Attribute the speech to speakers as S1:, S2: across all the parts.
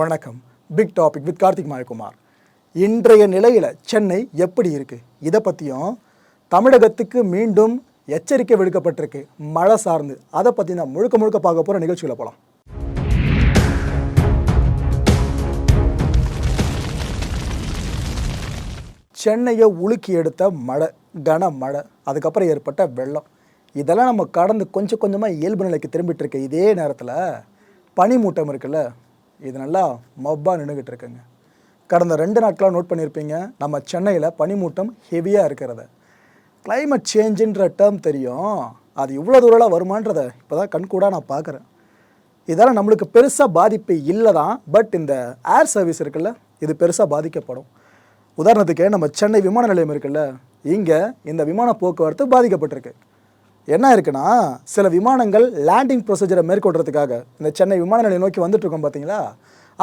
S1: வணக்கம். Big topic with Karthik Mayakumar. இன்றைய நிலையில் சென்னை எப்படி இருக்குது இதை பற்றியும் தமிழகத்துக்கு மீண்டும் எச்சரிக்கை விடுக்கப்பட்டிருக்கு. மழை சார்ந்து. அதை பற்றி நான் முழுக்க முழுக்க பார்க்க போகிற நிகழ்ச்சிகளை போகலாம் சென்னையை உலுக்கி எடுத்த மழை கன மழை அதுக்கப்புறம் ஏற்பட்ட வெள்ளம். இதெல்லாம் நம்ம கடந்து கொஞ்சம் கொஞ்சமாக இயல்பு நிலைக்கு திரும்பிட்டு இருக்க இதே நேரத்தில் பனிமூட்டம் இருக்குல்ல? இது நல்லா மப்பாக நின்றுக்கிட்டு இருக்குங்க. கடந்த ரெண்டு நாட்களாக நோட் பண்ணியிருப்பீங்க நம்ம சென்னையில் பனிமூட்டம் ஹெவியாக இருக்கிறத. கிளைமேட் சேஞ்சுன்ற டேர்ம் தெரியும். அது இவ்வளோ தூரலாம் வருமான்றதை இப்போ தான் கண்கூடாக நான் பார்க்குறேன். இதெல்லாம் நம்மளுக்கு பெருசாக பாதிப்பு இல்லை தான் பட் இந்த ஏர் சர்வீஸ் இருக்குல்ல இது பெருசாக பாதிக்கப்படும். உதாரணத்துக்கு நம்ம சென்னை விமான நிலையம் இருக்குல்ல இங்கே இந்த விமான போக்குவரத்து பாதிக்கப்பட்டிருக்கு. என்ன இருக்குன்னா சில விமானங்கள் லேண்டிங் ப்ரொசீஜரை மேற்கொள்றதுக்காக இந்த சென்னை விமான நிலையம் நோக்கி வந்துட்டு இருக்கோம் பார்த்தீங்களா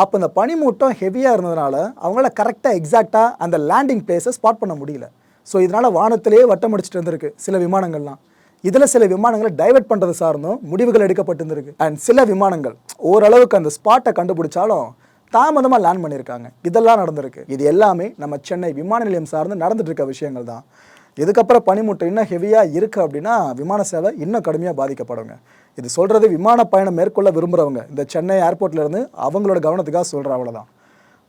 S1: அப்போ இந்த பனிமூட்டம் ஹெவியாக இருந்ததுனால அவங்களால கரெக்டாக எக்ஸாக்டாக அந்த லேண்டிங் பிளேஸை ஸ்பாட் பண்ண முடியல. ஸோ இதனால் வானத்திலேயே வட்டம் அடிச்சிட்டு இருந்திருக்கு சில விமானங்கள்லாம். இதில் சில விமானங்களை டைவர்ட் பண்ணுறது சார்ந்தும் முடிவுகள் எடுக்கப்பட்டிருந்திருக்கு அண்ட் சில விமானங்கள் ஓரளவுக்கு அந்த ஸ்பாட்டை கண்டுபிடிச்சாலும் தாமதமாக லேண்ட் பண்ணியிருக்காங்க. இதெல்லாம் நடந்திருக்கு. இது எல்லாமே நம்ம சென்னை விமான நிலையம் சார்ந்து நடந்துட்டு இருக்க விஷயங்கள் தான். இதுக்கப்புறம் பனிமூட்டம் இன்னும் ஹெவியாக இருக்குது அப்படின்னா விமான சேவை இன்னும் கடுமையாக பாதிக்கப்படுங்க. இது சொல்கிறது விமான பயணம் மேற்கொள்ள விரும்புகிறவங்க இந்த சென்னை ஏர்போர்ட்லேருந்து அவங்களோட கவனத்துக்காக சொல்கிற அவ்வளோதான்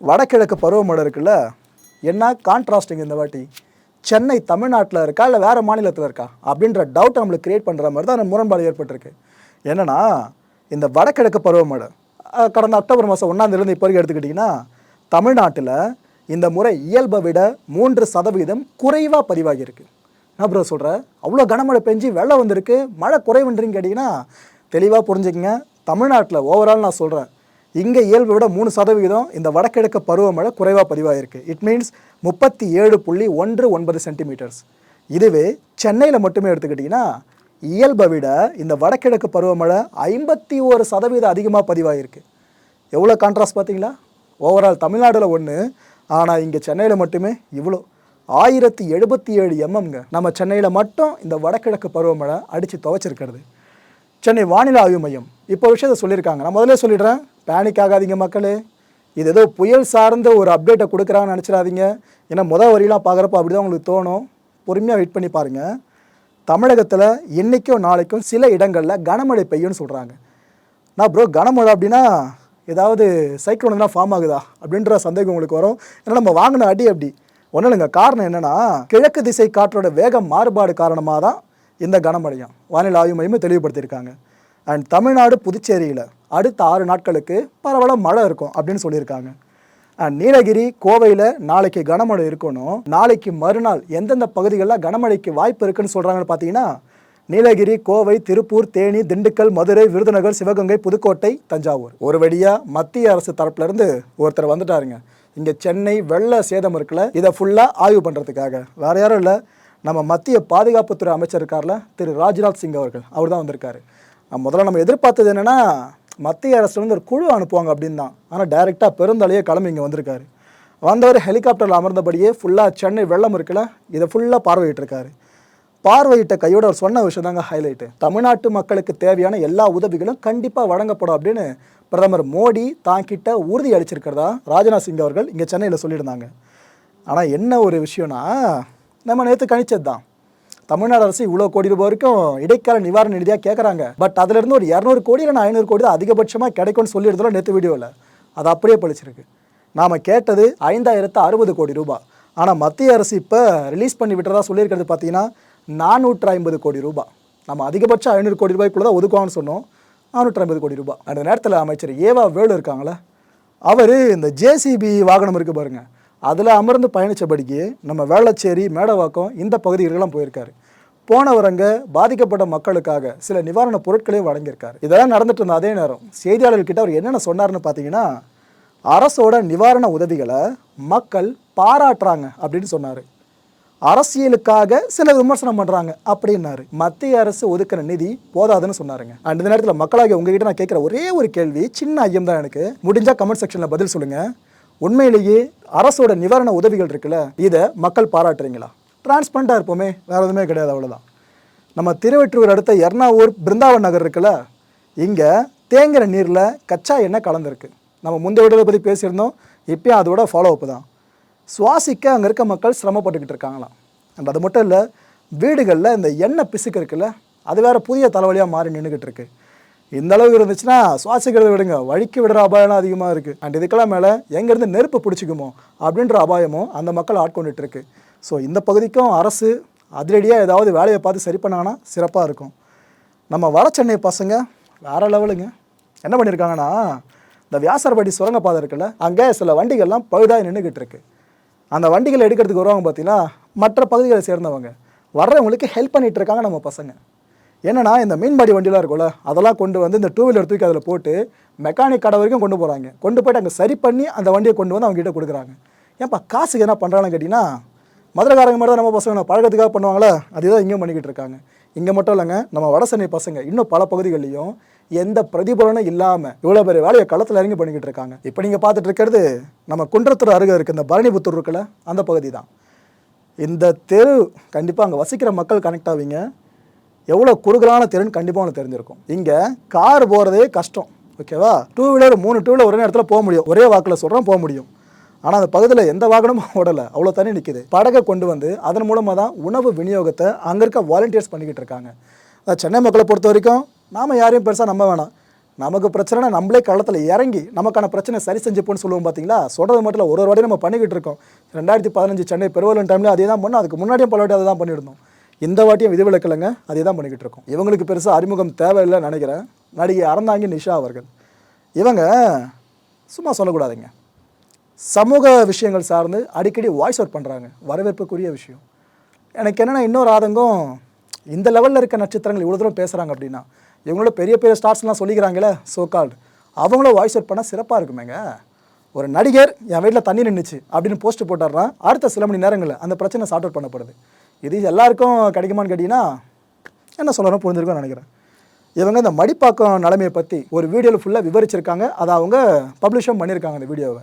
S1: வடகிழக்கு பருவமழை இருக்குல்ல என்ன கான்ட்ராஸ்டிங் இந்த வாட்டி? சென்னை தமிழ்நாட்டில் இருக்கா இல்லை வேறு மாநிலத்தில் இருக்கா? அப்படின்ற டவுட் நம்மளுக்கு க்ரியேட் பண்ணுற மாதிரி தான் அந்த முரண்பாடு ஏற்பட்டிருக்கு. என்னன்னா இந்த வடகிழக்கு பருவமழை கடந்த அக்டோபர் மாதம் ஒன்றாந்தேதிலேருந்து இப்போ வரைக்கும் எடுத்துக்கிட்டிங்கன்னா தமிழ்நாட்டில் இந்த முறை இயல்பை விட மூன்று சதவீதம் குறைவாக பதிவாகியிருக்கு. என்ன ப்ரோ சொல்கிற அவ்வளோ கனமழை பெஞ்சு வெள்ளம் வந்திருக்கு மழை குறைவுன்றீங்க கேட்டிங்கன்னா தெளிவாக புரிஞ்சுக்கங்க. தமிழ்நாட்டில் ஓவரால் நான் சொல்கிறேன் இங்கே இயல்பை விட மூணு சதவீதம் இந்த வடகிழக்கு பருவமழை குறைவாக பதிவாகிருக்கு இட் மீன்ஸ் முப்பத்தி ஏழு புள்ளி ஒன்று ஒன்பது சென்டிமீட்டர்ஸ் இதுவே சென்னையில் மட்டுமே எடுத்துக்கிட்டிங்கன்னா இயல்பை விட இந்த வடகிழக்கு பருவமழை ஐம்பத்தி ஒரு சதவீதம் அதிகமாக பதிவாகிருக்கு எவ்வளோ கான்ட்ராஸ்ட் பார்த்தீங்களா? ஓவரால் தமிழ்நாட்டில் ஒன்று ஆனால் இங்கே சென்னையில் மட்டுமே இவ்வளோ ஆயிரத்தி எழுபத்தி ஏழு எம்எம்ங்க நம்ம சென்னையில் மட்டும் இந்த வடகிழக்கு பருவமழை அடித்து துவைச்சிருக்கிறது. சென்னை வானிலை ஆய்வு மையம். இப்போ விஷயத்த சொல்லியிருக்காங்க. நான் முதல்ல சொல்லிடுறேன். பேனிக் ஆகாதீங்க மக்களே. இது ஏதோ புயல் சார்ந்த ஒரு அப்டேட்டை கொடுக்குறாங்கன்னு நினச்சிடாதீங்க. ஏன்னா முதல் வரியெல்லாம் பார்க்குறப்ப அப்படி தான் உங்களுக்கு தோணும். பொறுமையாக வெயிட் பண்ணி பாருங்கள் தமிழகத்தில் இன்றைக்கும் நாளைக்கும் சில இடங்களில் கனமழை பெய்யும்னு சொல்கிறாங்க நான் ப்ரோ கனமழை அப்படின்னா ஏதாவது சைக்ளோன் எல்லாம் ஃபார்ம் ஆகுதா? அப்படின்ற சந்தேகம் உங்களுக்கு வரும். ஏன்னா நம்ம வாங்கின அடி அப்படி ஒன்றும் இல்லைங்க காரணம் என்னென்னா கிழக்கு திசை காற்றோட வேகம் மாறுபாடு காரணமாக தான் இந்த கனமழையும். வானிலை ஆய்வு மையமும் தெளிவுபடுத்தியிருக்காங்க. அண்ட் தமிழ்நாடு புதுச்சேரியில் அடுத்த ஆறு நாட்களுக்கு பரவலாக மழை இருக்கும் அப்படின்னு சொல்லியிருக்காங்க. அண்ட் நீலகிரி கோவையில் நாளைக்கு கனமழை இருக்கணும். நாளைக்கு மறுநாள் எந்தெந்த பகுதிகளில் கனமழைக்கு வாய்ப்பு இருக்குன்னு சொல்கிறாங்கன்னு பார்த்தீங்கன்னா நீலகிரி கோவை திருப்பூர் தேனி திண்டுக்கல் மதுரை விருதுநகர் சிவகங்கை புதுக்கோட்டை தஞ்சாவூர். ஒரு வழியாக மத்திய அரசு தரப்புலேருந்து ஒருத்தர் வந்துட்டாருங்க. இங்கே சென்னை வெள்ள சேதம் இருக்குல்ல இதை ஃபுல்லாக ஆய்வு பண்ணுறதுக்காக வேறு யாரும் இல்லை. நம்ம மத்திய பாதுகாப்புத்துறை அமைச்சர் இருக்கார்ல திரு. ராஜ்நாத் சிங் அவர்கள். அவர் தான் வந்திருக்காரு. முதல்ல நம்ம எதிர்பார்த்தது என்னென்னா மத்திய அரசுலேருந்து ஒரு குழு அனுப்புவாங்க அப்படின்னு தான். ஆனால் டைரெக்டாக பெருந்தலையே கிளம்பி இங்கே வந்திருக்காரு. வந்தவர் ஹெலிகாப்டரில் அமர்ந்தபடியே ஃபுல்லாக சென்னை வெள்ளம் இருக்குல்ல இதை ஃபுல்லாக பார்வையிட்டிருக்காரு. பார்வையிட்ட கையோட அவர் சொன்ன விஷயம் தாங்க ஹைலைட்டு தமிழ்நாட்டு மக்களுக்கு தேவையான எல்லா உதவிகளும் கண்டிப்பாக வழங்கப்படும் அப்படின்னு பிரதமர் மோடி தாங்கிட்ட உறுதி அளிச்சிருக்கிறதா ராஜ்நாத் சிங் அவர்கள் இங்கே சென்னையில் சொல்லியிருந்தாங்க. ஆனால் என்ன ஒரு விஷயம்னா நம்ம நேற்று கணிச்சது தான் தமிழ்நாடு அரசு இவ்வளோ கோடி ரூபாய் வரைக்கும் இடைக்கால நிவாரண நிதியாக கேட்குறாங்க பட் அதுலேருந்து ஒரு இரநூறு கோடி இல்லை ஐநூறு கோடி தான் அதிகபட்சமாக கிடைக்கும்னு சொல்லியிருந்தோம் நேற்று வீடியோவில் அது அப்படியே பழிச்சிருக்கு. நாம் கேட்டது ஐந்தாயிரத்து அறுபது கோடி ரூபாய். ஆனால் மத்திய அரசு இப்போ ரிலீஸ் பண்ணி விட்டுறதா சொல்லியிருக்கிறது பார்த்தீங்கன்னா நானூற்று ஐம்பது கோடி ரூபாய் நம்ம அதிகபட்சம் ஐநூறு கோடி ரூபாய்க்குள்ள தான் ஒதுக்குவான்னு சொன்னோம். நானூற்றி ஐம்பது கோடி ரூபாய் அந்த நேரத்தில் அமைச்சர் ஏவா வேலு இருக்காங்களே அவர் இந்த ஜேசிபி வாகனம் இருக்குது பாருங்கள் அதில் அமர்ந்து பயணித்தபடிக்கு நம்ம வேளச்சேரி மேடவாக்கம் இந்த பகுதிகளுக்கெல்லாம் போயிருக்காரு. போனவர் அங்கே பாதிக்கப்பட்ட மக்களுக்காக சில நிவாரணப் பொருட்களையும் வழங்கியிருக்காரு. இதெல்லாம் நடந்துட்டு இருந்த அதே நேரம் செய்தியாளர்கிட்ட அவர் என்னென்ன சொன்னார்னு பார்த்தீங்கன்னா அரசோட நிவாரண உதவிகளை மக்கள் பாராட்டுறாங்க அப்படின்னு சொன்னார். அரசியலுக்காக சில விமர்சனம் பண்ணுறாங்க அப்படின்னாரு. மத்திய அரசு ஒதுக்கின நிதி போதாதுன்னு சொன்னாருங்க. அண்ட் இந்த நேரத்தில் மக்களாகிய உங்ககிட்ட நான் கேட்குற ஒரே ஒரு கேள்வி சின்ன ஐயம் தான் எனக்கு. முடிஞ்சா கமெண்ட் செக்ஷனில் பதில் சொல்லுங்க. உண்மையிலேயே அரசோட நிவாரண உதவிகள் இருக்குல்ல இதை மக்கள் பாராட்டுறீங்களா? டிரான்ஸ்பரண்டாக இருப்போமே வேறு எதுவுமே கிடையாது அவ்வளோதான் நம்ம திருவெற்றூர் அடுத்த எர்ணாவூர் பிருந்தாவன் நகர் இருக்குல்ல இங்கே தேங்குற நீரில் கச்சா எண்ணெய் கலந்துருக்கு. நம்ம முந்தைய விடுதலை பற்றி பேசியிருந்தோம் இப்போயும் அதோட ஃபாலோ அப் தான். சுவாசிக்க அங்கே இருக்க மக்கள் சிரமப்பட்டுக்கிட்டு இருக்காங்களாம். அண்ட் அது மட்டும் இல்லை வீடுகளில் இந்த எண்ணெய் பிசுக்கு இருக்குல்ல அது வேறு புதிய தலைவலியாக மாறி நின்றுக்கிட்டு இருக்கு. இந்த அளவுக்கு இருந்துச்சுன்னா சுவாசிக்கிறத விடுங்க வழிக்கு விடுற அபாயம்லாம் அதிகமாக இருக்குது அண்ட் இதுக்கெல்லாம் மேலே எங்கேருந்து நெருப்பு பிடிச்சிக்குமோ அப்படின்ற அபாயமும் அந்த மக்கள் ஆட்கொண்டுட்டு இருக்கு. ஸோ இந்த பகுதிக்கும் அரசு அதிரடியாக ஏதாவது வேலையை பார்த்து சரி பண்ணாங்கன்னா சிறப்பாக இருக்கும். நம்ம வட சென்னை பசங்க வேறு லெவலுங்க. என்ன பண்ணியிருக்காங்கன்னா இந்த வியாசர்படி சுரங்கப்பாதை இருக்குல்ல அங்கே சில வண்டிகள்லாம் பழுதாக நின்றுக்கிட்டு இருக்குது அந்த வண்டிகளை எடுக்கிறதுக்கு வருவாங்க பார்த்தீங்கன்னா மற்ற பகுதிகளை சேர்ந்தவங்க. வர்றவங்களுக்கு ஹெல்ப் பண்ணிகிட்டு இருக்காங்க நம்ம பசங்க. என்னன்னா இந்த மீன்பாடி வண்டிலாம் இருக்கும்ல அதெல்லாம் கொண்டு வந்து இந்த டூ வீலர் தூக்கி அதில் போட்டு மெக்கானிக் கடை வரைக்கும் கொண்டு போகிறாங்க கொண்டு போயிட்டு அங்கே சரி பண்ணி அந்த வண்டியை கொண்டு வந்து அவங்ககிட்ட கொடுக்குறாங்க. ஏன்ப்பா காசுக்கு என்ன பண்ணுறாங்கன்னு கேட்டிங்கன்னா மதுரைக்காரங்க மாதிரி தான் நம்ம பசங்க பழக்கத்துக்காக பண்ணுவாங்களே அதுதான் இங்கேயும் பண்ணிக்கிட்டு இருக்காங்க. இங்கே மட்டும் இல்லைங்க நம்ம வடசென்னை பசங்க இன்னும் பல பகுதிகள்லையும் எந்த பிரதிபலனும் இல்லாமல் இவ்வளோ பெரிய வேலையை களத்தில் இறங்கி பண்ணிக்கிட்டு இருக்காங்க. இப்போ நீங்கள் பார்த்துட்டு இருக்கிறது நம்ம குன்றத்தூர் அருகே இருக்க இந்த பரணிபுத்தூர் இருக்குல்ல அந்த பகுதி தான் இந்த தெரு கண்டிப்பாக அங்கே வசிக்கிற மக்கள் கனெக்ட் ஆவீங்க. எவ்வளோ குறுகலான தெருன்னு கண்டிப்பாக உனக்கு தெரிஞ்சிருக்கும். இங்கே கார் போகிறதே கஷ்டம். ஓகேவா டூ வீலர் மூணு டூ வீலர் ஒரே நேரத்தில் போக முடியும். ஒரே வாக்கில் சொல்கிறோம் போக முடியும். ஆனால் அந்த பகுதியில் எந்த வாகனமும் ஓடலை. அவ்வளோ தண்ணி நிற்கிது படகை கொண்டு வந்து அதன் மூலமாக தான் உணவு விநியோகத்தை அங்கே இருக்க வாலண்டியர்ஸ் பண்ணிக்கிட்டு இருக்காங்க. அதாவது சென்னை மக்களை பொறுத்த வரைக்கும் நாம் யாரையும் பெருசாக நம்ப வேணாம். நமக்கு பிரச்சனைனா நம்மளே களத்தில் இறங்கி நமக்கான பிரச்சனை சரி செஞ்சுப்போன்னு சொல்லுவோம் பார்த்தீங்களா சொல்கிறது மட்டும் இல்லை ஒரு ஒரு வாட்டி நம்ம பண்ணிக்கிட்டு இருக்கோம். ரெண்டாயிரத்தி பதினஞ்சு சென்னை பெருவலன் டைமில் அதே தான் பண்ணோம். அதுக்கு முன்னாடியும் பல வாட்டி அதை தான் பண்ணியிருந்தோம். இந்த வாட்டியும் விதிவிலக்கலைங்க அதே தான் பண்ணிக்கிட்டு இருக்கோம். இவங்களுக்கு பெருசாக அறிமுகம் தேவையில்லைன்னு நினைக்கிறேன். நடிகை அறந்தாங்கி நிஷா அவர்கள். இவங்க சும்மா சொல்லக்கூடாதுங்க. சமூக விஷயங்கள் சார்ந்து அடிக்கடி வாய்ஸ் அவுட் பண்ணுறாங்க வரவேற்புக்குரிய விஷயம். எனக்கு என்னென்னா இன்னொரு ஆதங்கம் இந்த லெவலில் இருக்க நட்சத்திரங்கள் இவ்வளோ தூரம் பேசுகிறாங்க அப்படின்னா இவங்களோட பெரிய பெரிய ஸ்டார்ஸ்லாம் சொல்லிக்கிறாங்களே ஸோ கால்டு அவங்களும் வாய்ஸ் அவுட் பண்ணால் சிறப்பாக இருக்குமேங்க. ஒரு நடிகர் என் வீட்டில் தண்ணி நின்றுச்சு அப்படின்னு போஸ்ட் போட்டுடுறான். அடுத்த சில மணி நேரங்களில் அந்த பிரச்சனை சார்ட் அவுட் பண்ணப்படுது. இது எல்லாருக்கும் கிடைக்குமான்னு கேட்டிங்கன்னா என்ன சொல்லணும் புரிஞ்சிருக்கும்னு நினைக்கிறேன். இவங்க இந்த மடிப்பாக்கம் நிலைமையை பற்றி ஒரு வீடியோவில் ஃபுல்லாக விவரிச்சிருக்காங்க. அதை அவங்க பப்ளிஷும் பண்ணியிருக்காங்க அந்த வீடியோவை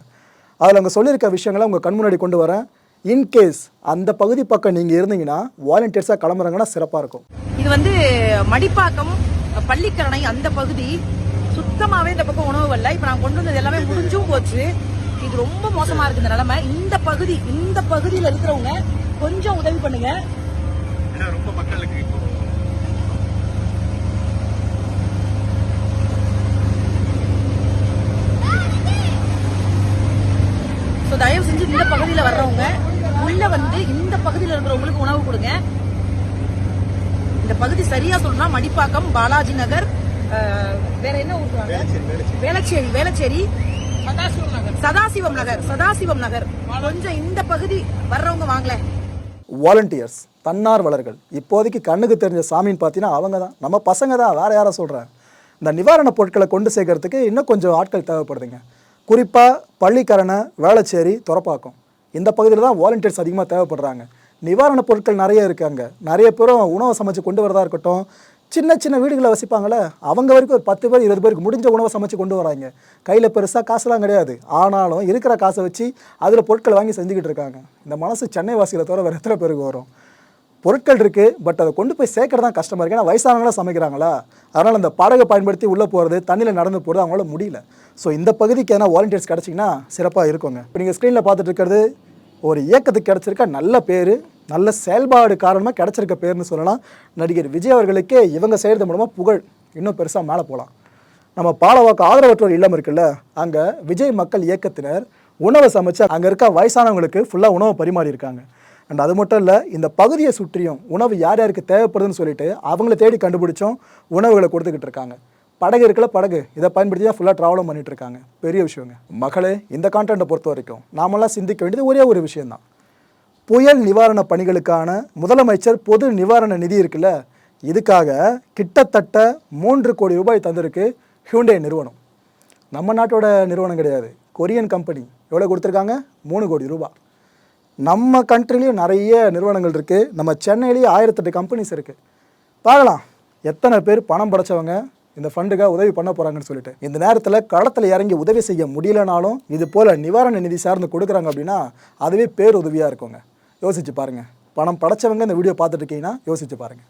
S1: அதில் அவங்க சொல்லியிருக்க விஷயங்களை உங்கள் கண் முன்னாடி கொண்டு வரேன். இன்கேஸ் அந்த பகுதி பக்கம் நீங்கள் இருந்தீங்கன்னா வாலண்டியர்ஸாக கிளம்புறாங்கன்னா சிறப்பாக இருக்கும்.
S2: இது வந்து மடிப்பாக்கம் பள்ளிக்கரணை அந்த பகுதி சுத்தமாவே இந்த பக்கம் உணவு வரல. இப்ப நான் கொண்டு வந்தது எல்லாமே முடிஞ்சும் போச்சு. இது ரொம்ப மோசமா இருக்கு இந்த நிலைமை. இந்த பகுதி இந்த பகுதியில இருக்கிறவங்க கொஞ்சம் உதவி பண்ணுங்க.
S3: ரொம்ப மக்களுக்கு இப்போ
S2: ஸோ தயவு செஞ்சு இந்த பகுதியில வர்றவங்க உள்ள வந்து இந்த பகுதியில இருக்கிறவங்களுக்கு உணவு கொடுங்க இந்த பகுதி சரியா சொல்லணும்னா மடிப்பாக்கம் பாலாஜி நகர் வேற என்ன ஊர்? வேளச்சேரி வேளச்சேரி. சதாசிவம் நகர். சதாசிவம் நகர் கொஞ்சம் இந்த பகுதி வர்றவங்க வாங்களேன்
S1: வாலண்டியர்ஸ் தன்னார்வலர்கள் இப்போதைக்கு கண்ணுக்கு தெரிஞ்ச சாமின்னு பார்த்தீங்கன்னா அவங்க தான் நம்ம பசங்க தான் வேற யாரை சொல்கிறேன் இந்த நிவாரணப் பொருட்களை கொண்டு சேர்க்கறதுக்கு இன்னும் கொஞ்சம் ஆட்கள் தேவைப்படுதுங்க. குறிப்பாக பள்ளிக்கரணை வேளச்சேரி துறப்பாக்கம். இந்த பகுதியில் தான் வாலண்டியர்ஸ் அதிகமாக தேவைப்படுறாங்க. நிவாரணப் பொருட்கள் நிறைய இருக்கு அங்கே. நிறைய பேரும் உணவை சமைச்சு கொண்டு வரதா இருக்கட்டும் சின்ன சின்ன வீடுகளில் வசிப்பாங்களே அவங்க வரைக்கும் ஒரு பத்து பேர் இருபது பேருக்கு முடிஞ்ச உணவை சமைச்சு கொண்டு வராங்க. கையில் பெருசாக காசுலாம் கிடையாது. ஆனாலும் இருக்கிற காசை வச்சு அதில் பொருட்கள் வாங்கி செஞ்சுக்கிட்டு இருக்காங்க. இந்த மனசு சென்னை வாசிகளை தவிர வேறு எத்தனை பேருக்கு வரும்? பொருட்கள் இருக்குது பட் அதை கொண்டு போய் சேர்க்கறது தான் கஷ்டமாக இருக்குது ஏன்னா வயசானவங்களாம் சமைக்கிறாங்களா? அதனால் அந்த படகை பயன்படுத்தி உள்ளே போகிறது தண்ணியில் நடந்து போகிறது அவங்களால முடியல. ஸோ இந்த பகுதிக்கு ஏன்னா வாலண்டியர்ஸ் கிடச்சிங்கன்னா சிறப்பாக இருக்குங்க. இப்போ நீங்கள் ஸ்க்ரீனில் பார்த்துட்டு இருக்கிறது ஒரு இயக்கத்துக்கு கிடச்சிருக்க நல்ல பேர் நல்ல செயல்பாடு காரணமாக கிடச்சிருக்க பேர்னு சொல்லலாம். நடிகர் விஜய் அவர்களுக்கே இவங்க செய்கிறது மூலமாக புகழ் இன்னும் பெருசாக மேலே போகலாம் நம்ம பாலவாக்கு ஆதரவற்றோர் இல்லம் இருக்குல்ல அங்கே விஜய் மக்கள் இயக்கத்தினர் உணவை சமைச்சு அங்கே இருக்க வயசானவங்களுக்கு ஃபுல்லாக உணவை பரிமாறி இருக்காங்க. அண்ட் அது மட்டும் இல்லை இந்த பகுதியை சுற்றியும் உணவு யார் யாருக்கு தேவைப்படுதுன்னு சொல்லிட்டு அவங்கள தேடி கண்டுபிடிச்சும் உணவுகளை கொடுத்துக்கிட்டு இருக்காங்க. படகு இருக்கல படகு. இதை பயன்படுத்தி தான் ஃபுல்லாக ட்ராவலும் பண்ணிகிட்டு இருக்காங்க. பெரிய விஷயங்க. மகளே இந்த கான்டென்ட்டை பொறுத்த வரைக்கும் நாமெல்லாம் சிந்திக்க வேண்டியது ஒரே ஒரு விஷயம்தான். புயல் நிவாரண பணிகளுக்கான முதலமைச்சர் பொது நிவாரண நிதி இருக்குல்ல இதுக்காக கிட்டத்தட்ட மூன்று கோடி ரூபாய் தந்திருக்கு ஹியூண்டே நிறுவனம். நம்ம நாட்டோட நிறுவனம் கிடையாது. கொரியன் கம்பெனி எவ்வளோ கொடுத்துருக்காங்க? மூணு கோடி ரூபாய் நம்ம கண்ட்ரிலையும் நிறைய நிறுவனங்கள் இருக்குது நம்ம சென்னையிலேயே ஆயிரத்தெட்டு கம்பெனிஸ் இருக்குது பார்க்கலாம் எத்தனை பேர் பணம் படைச்சவங்க இந்த ஃபண்டுக்காக உதவி பண்ண போகிறாங்கன்னு சொல்லிட்டு. இந்த நேரத்தில் களத்தில் இறங்கி உதவி செய்ய முடியலனாலும் இது போல் நிவாரண நிதி சார்ந்து கொடுக்குறாங்க அப்படின்னா அதுவே பேருதவியாக இருக்குங்க. யோசிச்சு பாருங்கள் பணம் படைச்சவங்க இந்த வீடியோ பார்த்துட்டு இருக்கீங்கன்னா யோசிச்சு பாருங்கள்